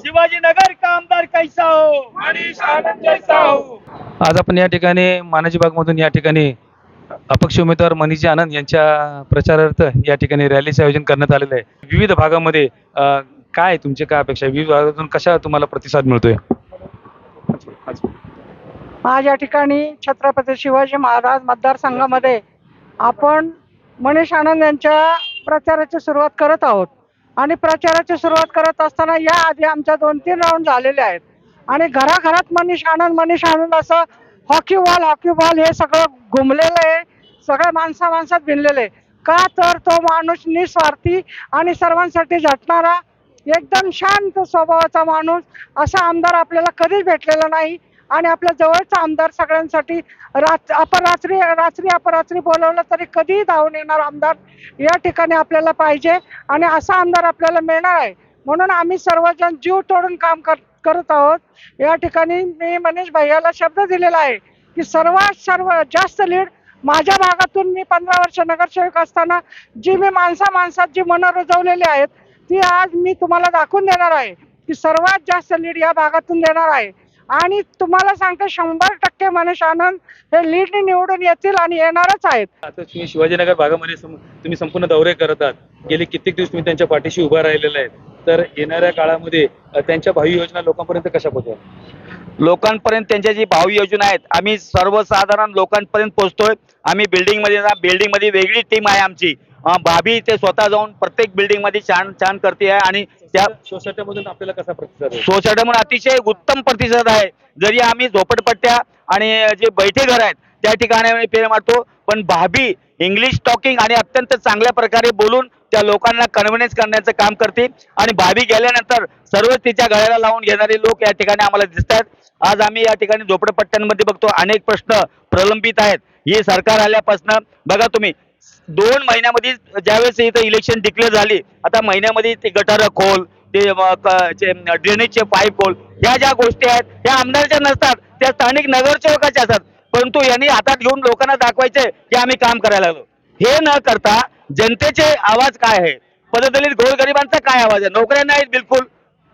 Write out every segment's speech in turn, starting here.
शिवाजीनगर का आमदार कैसा हो मनीष आनंद जैसा हो आज आपण या ठिकाणी मानाजी बागमधून या ठिकाणी अपक्ष उमेदवार मनीष आनंद यांच्या प्रचारार्थ या ठिकाणी रॅलीचं आयोजन करण्यात आलेलं आहे. विविध भागामध्ये अ, काय तुमचे काय अपेक्षा आहे? विविध भागातून कशा तुम्हाला प्रतिसाद मिळतोय? आज या ठिकाणी छत्रपती शिवाजी महाराज मतदारसंघामध्ये आपण मनीष आनंद यांच्या प्रचाराची सुरुवात करत आहोत. आणि प्रचाराची सुरुवात करत असताना या आधी आमच्या दोन तीन राऊंड झालेले आहेत. आणि घराघरात मनीष आनंद मनीष आनंद असं हॉकी बॉल हॉकी बॉल हे सगळं घुमलेलं आहे. सगळं माणसा माणसात भिनलेलं आहे का तर तो माणूस निस्वार्थी आणि सर्वांसाठी झटणारा एकदम शांत स्वभावाचा माणूस असा आमदार आपल्याला कधीच भेटलेला नाही. आणि आपल्या जवळचा आमदार सगळ्यांसाठी रात अपरात्री रात्री अपरात्री बोलवलं तरी कधीही धावून येणार आमदार या ठिकाणी आपल्याला पाहिजे आणि असा आमदार आपल्याला मिळणार आहे. म्हणून आम्ही सर्वजण जीव तोडून काम कर करत आहोत. या ठिकाणी मी मनीष भैयाला शब्द दिलेला आहे की सर्वात सर्व जास्त लीड माझ्या भागातून मी पंधरा वर्ष नगरसेवक असताना जी मी माणसा माणसात जी मनं रुजवलेली आहेत ती आज मी तुम्हाला दाखवून देणार आहे की सर्वात जास्त लीड या भागातून देणार आहे. आणि तुम्हाला सांगते शंभर टक्के मनीष आनंद हे लीड निवडून येतील आणि येणारच आहेत. आता तुम्ही शिवाजीनगर भागामध्ये सम- तुम्ही संपूर्ण दौरे करत आहात. गेले कित्येक दिवस तुम्ही त्यांच्या पाठीशी उभा राहिलेला आहे तर येणाऱ्या काळामध्ये अ, त्यांच्या भावी योजना लोकांपर्यंत कशा पोहोचवा लोकांपर्यंत त्यांच्या जी भावी योजना आहेत आम्ही सर्वसाधारण लोकांपर्यंत पोहोचतोय. आम्ही बिल्डिंगमध्ये जा बिल्डिंगमध्ये वेगळी टीम आहे आमची. भाभी ते स्वतः जाऊन प्रत्येक बिल्डिंगमध्ये छान छान करते आहे आणि त्या सोसायट्यामधून आपल्याला कसा प्रतिसाद आहे? सोसायटी म्हणून अतिशय उत्तम प्रतिसाद आहे. जरी आम्ही झोपडपट्ट्या आणि जे बैठे घर आहेत त्या ठिकाणी फेर मारतो पण भाभी इंग्लिश टॉकिंग आणि अत्यंत चांगल्या प्रकारे बोलून त्या लोकांना कन्व्हिन्स करण्याचं काम करते आणि भावी गेल्यानंतर सर्व तिच्या गळ्याला लावून घेणारे लोक या ठिकाणी आम्हाला दिसतात आज आम्ही या ठिकाणी झोपडपट्ट्यांमध्ये बघतो अनेक प्रश्न प्रलंबित आहेत. ही सरकार आल्यापासून बघा तुम्ही दोन महिन्यामध्ये ज्यावेळेस इथं इलेक्शन डिक्लेअर झाली आता महिन्यामध्ये ते गटार खोल ते ड्रेनेजचे पाईप खोल ह्या ज्या गोष्टी आहेत ह्या आमदारच्या नसतात त्या स्थानिक नगरसेवकाच्या असतात. परंतु यांनी हातात घेऊन लोकांना दाखवायचे की आम्ही काम करायला लागलो. हे न करता जनतेचे आवाज काय आहे? पददलित गोरगरिबांचा काय आवाज आहे? नोकऱ्या नाहीत बिलकुल.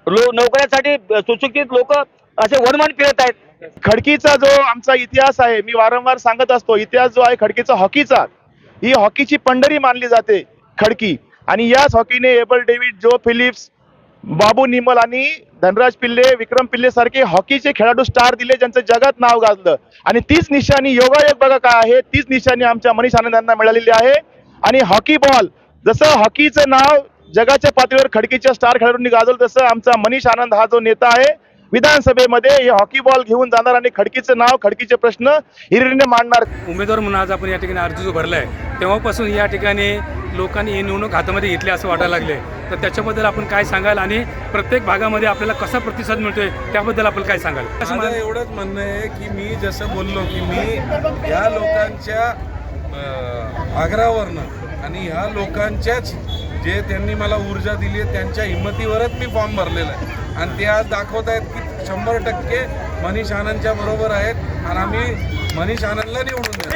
लो नोकऱ्यासाठी सुशिक्षित लोक असे वनवन फिरत आहेत. खडकीचा जो आमचा इतिहास आहे मी वारंवार सांगत असतो इतिहास जो आहे खडकीचा हॉकीचा. ही हॉकीची पंढरी मानली जाते खडकी. आणि याच हॉकीने Abel David Joe Phillips Babu Nimal आणि धनराज पिल्ले विक्रम पिल्ले सारखे हॉकीचे खेळाडू स्टार दिले ज्यांचं जगात नाव गाजलं. आणि तीच निशाणी योगायोग बघा काय आहे तीच निशाणी आमच्या मनीष आनंद यांना मिळालेली आहे. आणि हॉकी बॉल जसं हॉकीचं नाव जगाच्या पातळीवर खडकीच्या स्टार खेळाडूंनी गाजवलं तसं आमचा मनीष आनंद हा जो नेता आहे विधानसभेमध्ये हे हॉकी बॉल घेऊन जाणार आणि खडकीचं नाव खडकीचे प्रश्न हिरिरीने मांडणार. उमेदवार म्हणून आज आपण या ठिकाणी अर्ज जो भरला आहे तेव्हापासून या ठिकाणी लोकांनी ही निवडणूक हातामध्ये घेतली असं वाटायला लागले. तर त्याच्याबद्दल आपण काय सांगाल आणि प्रत्येक भागामध्ये आपल्याला कसा प्रतिसाद मिळतोय त्याबद्दल आपण काय सांगाल? म्हणाल? एवढंच म्हणणं आहे की मी जसं बोललो की मी या लोकांच्या आग्रहावरनं आणि ह्या लोकांच्याच जे त्यांनी मला ऊर्जा दिली आहे त्यांच्या हिंमतीवरच मी फॉर्म भरलेला आहे. आणि ते आज दाखवत आहेत की शंभर टक्के मनीष आनंदच्या बरोबर आहेत आणि आम्ही मनीष आनंदला निवडून देऊ